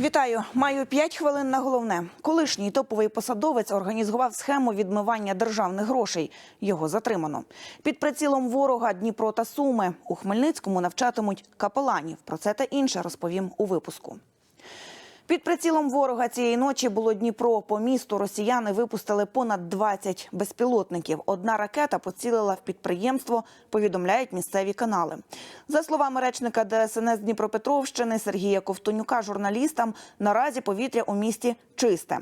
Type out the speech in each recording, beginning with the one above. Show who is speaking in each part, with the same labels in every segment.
Speaker 1: Вітаю, маю 5 хвилин на головне. Колишній топовий посадовець організував схему відмивання державних грошей. Його затримано. Під прицілом ворога Дніпро та Суми у Хмельницькому навчатимуть капеланів. Про це та інше розповім у випуску. Під прицілом ворога цієї ночі було Дніпро. По місту росіяни випустили понад 20 безпілотників. Одна ракета поцілила в підприємство, повідомляють місцеві канали. За словами речника ДСНС Дніпропетровщини Сергія Ковтонюка, журналістам наразі повітря у місті чисте.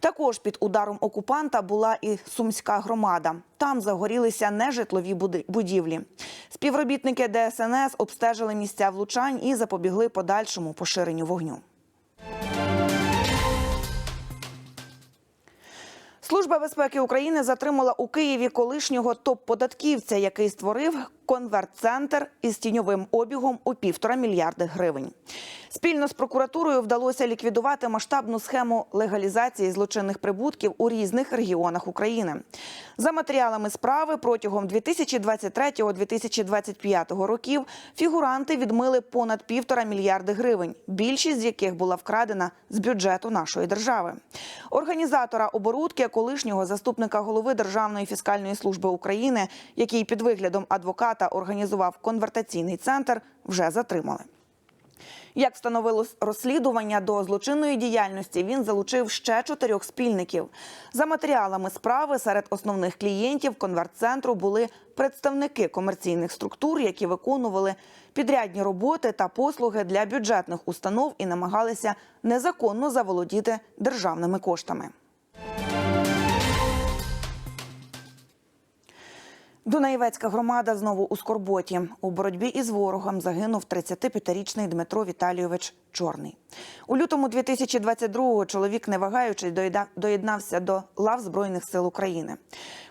Speaker 1: Також під ударом окупанта була і сумська громада. Там загорілися нежитлові будівлі. Співробітники ДСНС обстежили місця влучань і запобігли подальшому поширенню вогню. Служба безпеки України затримала у Києві колишнього топ-податківця, який створив конверт-центр із тіньовим обігом у півтора мільярди гривень. Спільно з прокуратурою вдалося ліквідувати масштабну схему легалізації злочинних прибутків у різних регіонах України. За матеріалами справи протягом 2023-2025 років фігуранти відмили понад півтора мільярди гривень, більшість з яких була вкрадена з бюджету нашої держави. Організатора оборудки, колишнього заступника голови Державної фіскальної служби України, який під виглядом адвоката організував конвертаційний центр, вже затримали. Як встановило розслідування до злочинної діяльності, він залучив ще чотирьох спільників. За матеріалами справи серед основних клієнтів конвертцентру були представники комерційних структур, які виконували підрядні роботи та послуги для бюджетних установ і намагалися незаконно заволодіти державними коштами. Дунаєвецька громада знову у скорботі. У боротьбі із ворогом загинув 35-річний Дмитро Віталійович Чорний. У лютому 2022-го чоловік, не вагаючись, доєднався до лав Збройних сил України.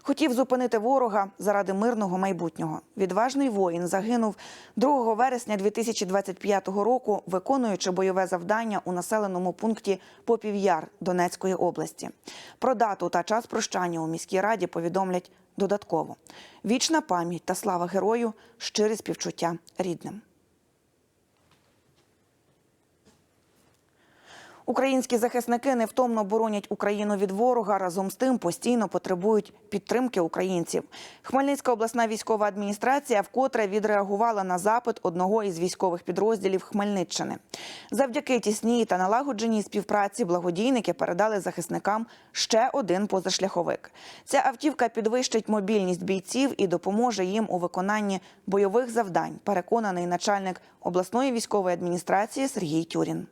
Speaker 1: Хотів зупинити ворога заради мирного майбутнього. Відважний воїн загинув 2 вересня 2025 року, виконуючи бойове завдання у населеному пункті Попів'яр Донецької області. Про дату та час прощання у міській раді повідомлять додатково. Вічна пам'ять та слава герою, щирі співчуття рідним. Українські захисники невтомно боронять Україну від ворога. Разом з тим постійно потребують підтримки українців. Хмельницька обласна військова адміністрація вкотре відреагувала на запит одного із військових підрозділів Хмельниччини. Завдяки тісній та налагодженій співпраці благодійники передали захисникам ще один позашляховик. Ця автівка підвищить мобільність бійців і допоможе їм у виконанні бойових завдань. Переконаний начальник обласної військової адміністрації Сергій Тюрін.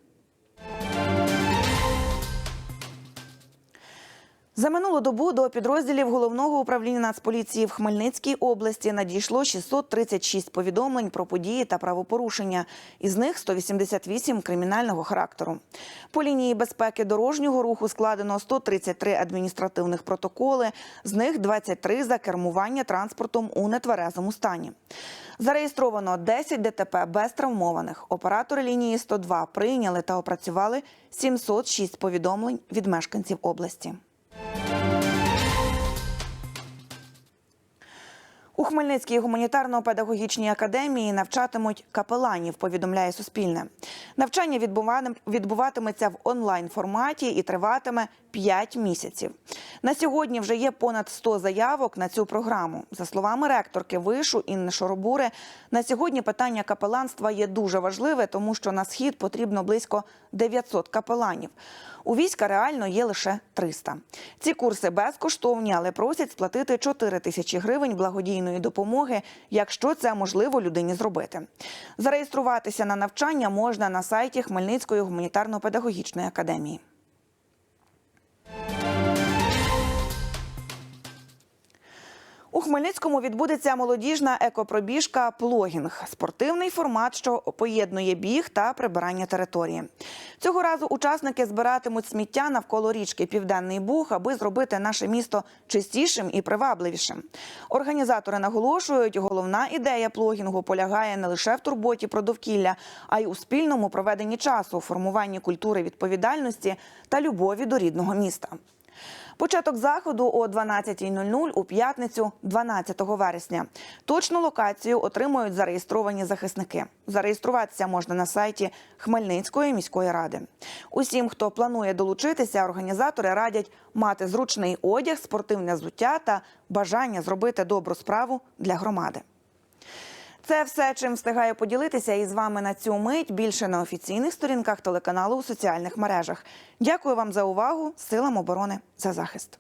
Speaker 1: За минулу добу до підрозділів головного управління Нацполіції в Хмельницькій області надійшло 636 повідомлень про події та правопорушення. Із них 188 кримінального характеру. По лінії безпеки дорожнього руху складено 133 адміністративних протоколи, з них 23 за кермування транспортом у нетверезому стані. Зареєстровано 10 ДТП без травмованих. Оператори лінії 102 прийняли та опрацювали 706 повідомлень від мешканців області. Хмельницькій гуманітарно-педагогічній академії навчатимуть капеланів, повідомляє Суспільне. Навчання відбуватиметься в онлайн форматі і триватиме 5 місяців. На сьогодні вже є понад 100 заявок на цю програму. За словами ректорки вишу Інни Шоробури, на сьогодні питання капеланства є дуже важливе, тому що на схід потрібно близько 900 капеланів. У війська реально є лише 300. Ці курси безкоштовні, але просять сплатити 4 тисячі гривень благодійної допомоги, якщо це можливо людині зробити. Зареєструватися на навчання можна на сайті Хмельницької гуманітарно-педагогічної академії. Хмельницькому відбудеться молодіжна екопробіжка Плогінг спортивний формат, що поєднує біг та прибирання території. Цього разу учасники збиратимуть сміття навколо річки Південний Буг, аби зробити наше місто чистішим і привабливішим. Організатори наголошують, головна ідея плогінгу полягає не лише в турботі про довкілля, а й у спільному проведенні часу, формуванні культури відповідальності та любові до рідного міста. Початок заходу о 12.00 у п'ятницю, 12 вересня. Точну локацію отримують зареєстровані захисники. Зареєструватися можна на сайті Хмельницької міської ради. Усім, хто планує долучитися, організатори радять мати зручний одяг, спортивне взуття та бажання зробити добру справу для громади. Це все, чим встигаю поділитися із вами на цю мить. Більше на офіційних сторінках телеканалу у соціальних мережах. Дякую вам за увагу. Силам оборони за захист.